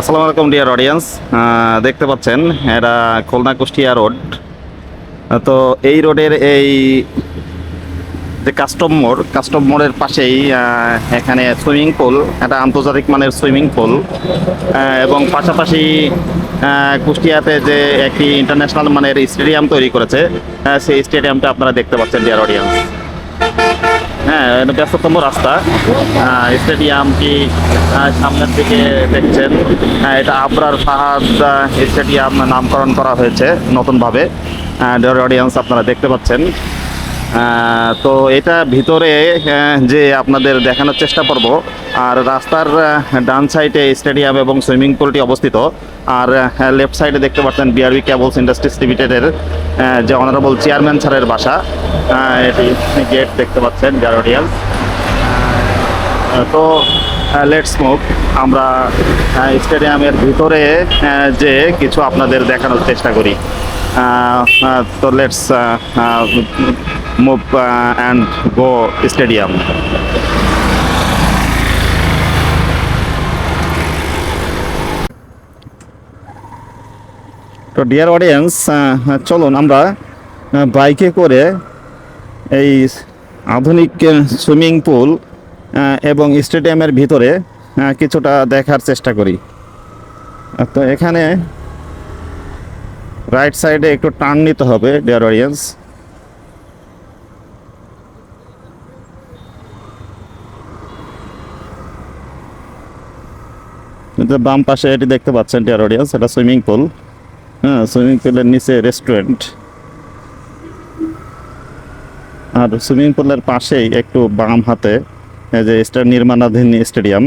আসসালামু আলাইকুম dear audience দেখতে পাচ্ছেন, এটা খুলনা কুষ্টিয়া রোড। তো এই রোডের এই যে কাস্টম মোড় কাস্টম মোড়ের পাশেই এখানে সুইমিং পুল একটা আন্তর্জাতিক মানের সুইমিং পুল এবং পাশাপাশি কুষ্টিয়াতে যে একটি ইন্টারন্যাশনাল মানের স্টেডিয়াম তৈরি করেছে সেই স্টেডিয়ামটা আপনারা দেখতে পাচ্ছেন ডিয়ার অডিয়েন্স হ্যাঁ ব্যস্ততম রাস্তা। স্টেডিয়ামটি সামনের দিকে দেখছেন। এটা আবরার ফাহাদ স্টেডিয়াম নামকরণ করা হয়েছে নতুনভাবে। অডিয়েন্স আপনারা দেখতে পাচ্ছেন। তো এটা ভিতরে যে আপনাদের দেখানোর চেষ্টা করব, আর রাস্তার ডান সাইডে স্টেডিয়াম এবং সুইমিং পুলটি অবস্থিত, আর লেফট সাইডে দেখতে পাচ্ছেন বিআরবি ক্যাবলস ইন্ডাস্ট্রিজ লিমিটেডের যে অনারেবল চেয়ারম্যান স্যারের বাসা। এটি গেট দেখতে পাচ্ছেন গ্যারোডিয়াল তো লেটস মুভ আমরা স্টেডিয়ামের ভিতরে যে কিছু আপনাদের দেখানোর চেষ্টা করি। তো let's move and go stadium তো ডিয়ার অডিয়েন্স চলুন আমরা বাইকে করে এই আধুনিক সুইমিং পুল এবং স্টেডিয়ামের ভিতরে কিছুটা দেখার চেষ্টা করি। তো এখানে রাইট সাইডে একটু টার্ন নিতে হবে ডিয়ার অডিয়েন্স কিন্তু বাম পাশে এটি দেখতে পাচ্ছেন ডিয়ার অডিয়েন্স এটা সুইমিং পুল। হ্যাঁ সুইমিং পুলের নিচে রেস্টুরেন্ট আর সুইমিং পুলের পাশেই একটু বাম হাতে যে স্টার নির্মাণাধীন স্টেডিয়াম।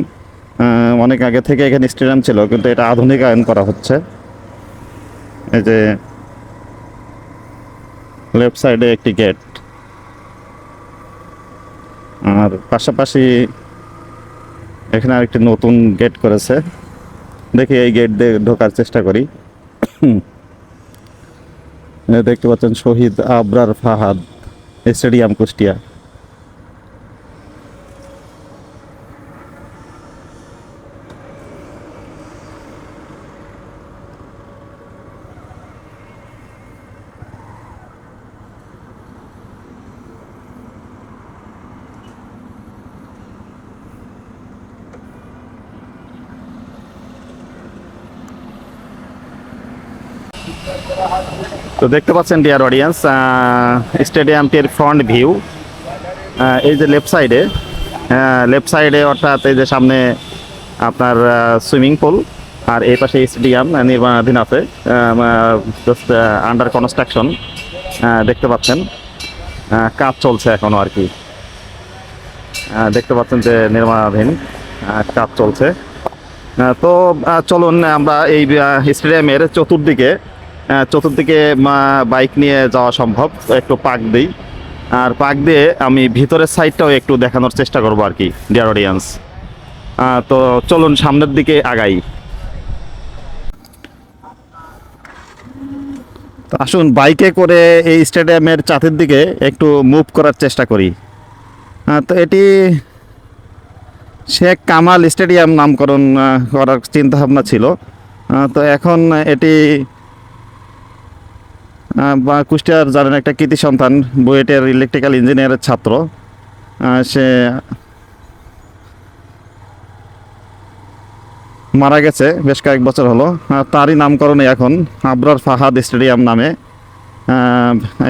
অনেক আগে থেকে এখানে স্টেডিয়াম ছিল, কিন্তু এটা আধুনিকায়ন করা হচ্ছে। এই যে লেফট সাইডে একটি গেট আর পাশাপাশি এখানে আরেকটি নতুন গেট করেছে। দেখি এই গেট দিয়ে ঢোকার চেষ্টা করি। দেখতে পাচ্ছেন শহীদ আবরার ফাহাদ স্টেডিয়াম কুষ্টিয়া। তো দেখতে পাচ্ছেন ডিয়ার অডিয়েন্স স্টেডিয়ামটির ফ্রন্ট ভিউ এই যে লেফট সাইডে লেফট সাইডে অর্থাৎ এই যে সামনে আপনার সুইমিং পুল আর এই পাশে স্টেডিয়াম নির্মাণাধীন আছে জাস্ট আন্ডার কনস্ট্রাকশন দেখতে পাচ্ছেন কাজ চলছে এখনও আর কি। দেখতে পাচ্ছেন যে নির্মাণাধীন কাজ চলছে। তো চলুন আমরা এই স্টেডিয়ামের চতুর্দিকে চতুর্দিকে বাইক নিয়ে যাওয়া সম্ভব। একটু পাক দিই। আর পাক দিয়ে আমি ভিতরের সাইডটাও একটু দেখানোর চেষ্টা করব আর কি ডিয়ার অডিয়েন্স তো চলুন সামনের দিকে আগাই। আসুন, বাইকে করে এই স্টেডিয়ামের চাঁতের দিকে একটু মুভ করার চেষ্টা করি। তো এটি শেখ কামাল স্টেডিয়াম নামকরণ করার চিন্তাভাবনা ছিল। তো এখন এটি বা কুষ্টিয়ার জানেন একটা কৃতি সন্তান, বুয়েটের ইলেকট্রিক্যাল ইঞ্জিনিয়ারের ছাত্র সে মারা গেছে বেশ কয়েক বছর হলো। তারই নামকরণে এখন আবরার ফাহাদ স্টেডিয়াম নামে।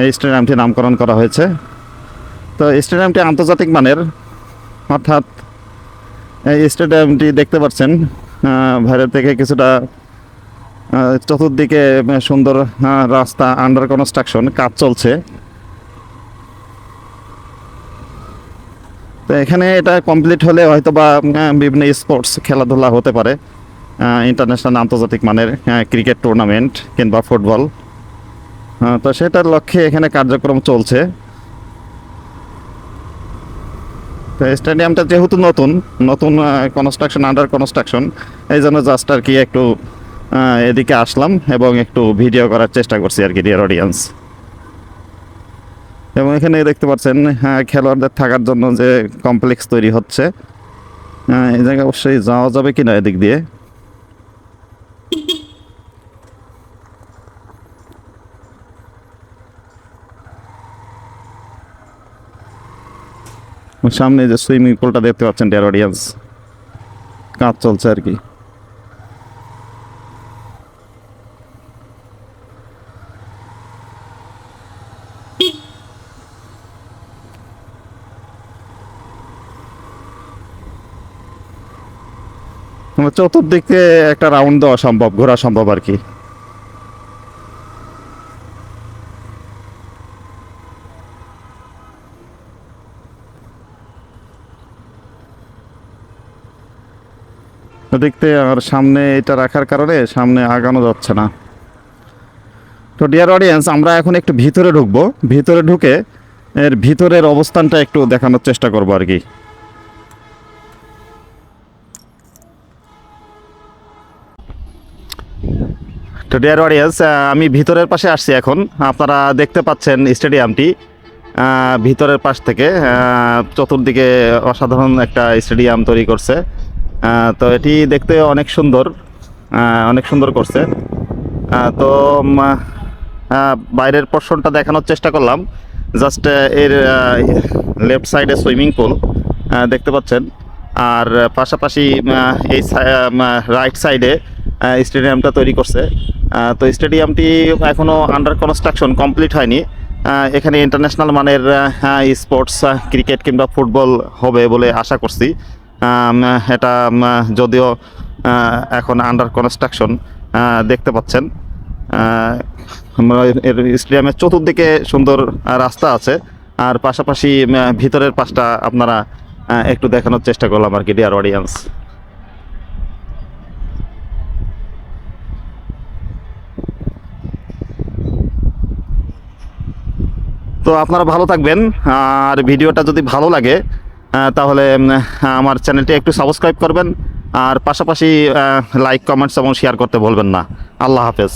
এই স্টেডিয়ামটি নামকরণ করা হয়েছে। তো স্টেডিয়ামটি আন্তর্জাতিক মানের, অর্থাৎ এই স্টেডিয়ামটি দেখতে পাচ্ছেন বাইরে থেকে কিছুটা চতুর্দিকে সুন্দর রাস্তা আন্ডার কনস্ট্রাকশন কাজ চলছে। তো এখানে এটা কমপ্লিট হলে হয়তো বা বিভিন্ন স্পোর্টস খেলাধুলা হতে পারে। ইন্টারন্যাশনাল আন্তর্জাতিক মানের ক্রিকেট টুর্নামেন্ট কিংবা ফুটবল তো সেটার লক্ষ্যে এখানে কার্যক্রম চলছে। তো স্টেডিয়ামটা যেহেতু নতুন নতুন কনস্ট্রাকশন আন্ডার কনস্ট্রাকশন এই জন্য জাস্ট আর কি একটু এদিকে আসলাম এবং একটু ভিডিও করার চেষ্টা করছি আর কি ডিয়ার অডিয়েন্স এবং এখানে দেখতে পাচ্ছেন হ্যাঁ খেলোয়াড়দের থাকার জন্য যে কমপ্লেক্স তৈরি হচ্ছে হ্যাঁ এই জায়গায় অবশ্যই যাওয়া যাবে কি না এদিক দিয়ে। সামনে যে সুইমিং পুলটা দেখতে পাচ্ছেন ডিয়ার অডিয়েন্স কাজ চলছে আর কি। চতুর্দিকে একটা রাউন্ড দেওয়া সম্ভব, ঘোরা সম্ভব আর কি। দেখতে আর সামনে এটা রাখার কারণে সামনে আগানো যাচ্ছে না। তো ডিয়ার অডিয়েন্স আমরা এখন একটু ভিতরে ঢুকবো। ভিতরে ঢুকে এর ভিতরের অবস্থানটা একটু দেখানোর চেষ্টা করব আর কি। তো ডিয়ার অডিয়েন্স আমি ভিতরের পাশে আসছি এখন। আপনারা দেখতে পাচ্ছেন স্টেডিয়ামটি। ভিতরের পাশ থেকে চতুর্দিকে অসাধারণ একটা স্টেডিয়াম তৈরি করছে। তো এটি দেখতে অনেক সুন্দর অনেক সুন্দর করছে। তো বাইরের পোর্শনটা দেখানোর চেষ্টা করলাম। জাস্ট এর লেফট সাইডে সুইমিং পুল দেখতে পাচ্ছেন। আর পাশাপাশি এই রাইট সাইডে স্টেডিয়ামটা তৈরি করছে। তো স্টেডিয়ামটি এখনও আন্ডার কনস্ট্রাকশন কমপ্লিট হয়নি। এখানে ইন্টারন্যাশনাল মানের স্পোর্টস ক্রিকেট কিংবা ফুটবল হবে বলে আশা করছি। এটা যদিও এখন আন্ডার কনস্ট্রাকশন দেখতে পাচ্ছেন। এর স্টেডিয়ামের চতুর্দিকে সুন্দর রাস্তা আছে। আর পাশাপাশি ভিতরের পাশটা আপনারা একটু দেখানোর চেষ্টা করলাম আর কি ডিয়ার অডিয়েন্স তো আপনারা ভালো থাকবেন। আর ভিডিওটা যদি ভালো লাগে তাহলে আমার চ্যানেলটি একটু সাবস্ক্রাইব করবেন। আর পাশাপাশি লাইক, কমেন্টস এবং শেয়ার করতে বলবেন না। আল্লাহ হাফেজ।